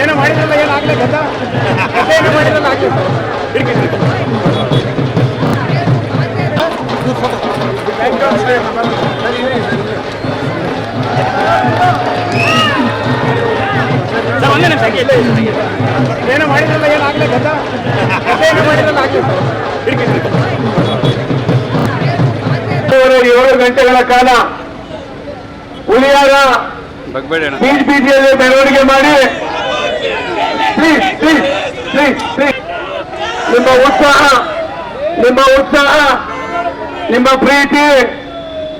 ಏನೋ ಮಾಡಿದ್ರಲ್ಲ ಏನಾಗಲಿ ಗೊತ್ತಾ ಮತ್ತೆ ಏನೋ ಮಾಡಿದ್ರಲ್ಲ ಆಗಲಿ ಇರ್ಕಿ ಇರ್ಕಿ. ಸರ್ ಒಂದೇ ನಿಮಿಷ ಹಂಗೆ ಇಲ್ಲೇ ಇರಿ, ಹಂಗೆ ಇರಿ. ಏನೋ ಮಾಡಿದ್ರಲ್ಲ ಏನಾಗಲಿ ಗೊತ್ತಾ ಏಳು ಗಂಟೆಗಳ ಕಾಲ ಅಣ್ಣ ಬೀಚ್ ಬೀದಿಯಲ್ಲಿ ಮೆರವಣಿಗೆ ಮಾಡಿ. ಪ್ಲೀಸ್ ಪ್ಲೀಸ್ ಪ್ಲೀಸ್ ಪ್ಲೀಸ್ ನಿಮ್ಮ ಉತ್ಸಾಹ ನಿಮ್ಮ ಉತ್ಸಾಹ ನಿಮ್ಮ ಪ್ರೀತಿ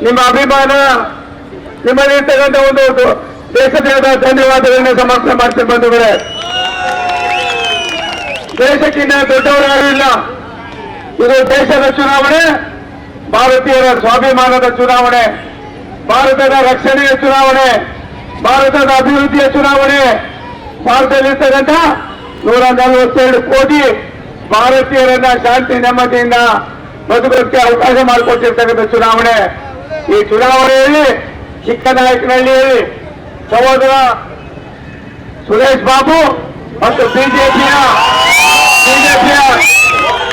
ನಿಮ್ಮ ಅಭಿಮಾನ ನಿಮ್ಮಲ್ಲಿರ್ತಕ್ಕಂಥ ಒಂದು ಒಂದು ದೇಶದ ಧನ್ಯವಾದಗಳನ್ನ ಸಮರ್ಪಣೆ ಮಾಡ್ತೀನಿ ಬಂಧುಗಳೇ. ದೇಶಕ್ಕಿಂತ ದೊಡ್ಡವರು ಯಾರು ಇಲ್ಲ. ಇದು ದೇಶದ ಚುನಾವಣೆ, ಭಾರತೀಯರ ಸ್ವಾಭಿಮಾನದ ಚುನಾವಣೆ, ಭಾರತದ ರಕ್ಷಣೆಯ ಚುನಾವಣೆ, ಭಾರತದ ಅಭಿವೃದ್ಧಿಯ ಚುನಾವಣೆ. ಭಾರತದಲ್ಲಿರ್ತಕ್ಕಂಥ ನೂರ ನಲವತ್ತೆರಡು ಕೋಟಿ ಭಾರತೀಯರನ್ನ ಶಾಂತಿ, ನೆಮ್ಮದಿಯಿಂದ ಬದುಕೋಕ್ಕೆ ಅವಕಾಶ ಮಾಡಿಕೊಟ್ಟಿರ್ತಕ್ಕಂಥ ಚುನಾವಣೆ. ಈ ಚುನಾವಣೆಯಲ್ಲಿ ಚಿಕ್ಕನಾಯಕನಹಳ್ಳಿಯಲ್ಲಿ ಸಹೋದರ ಸುರೇಶ್ ಬಾಬು ಮತ್ತು ಬಿಜೆಪಿಯ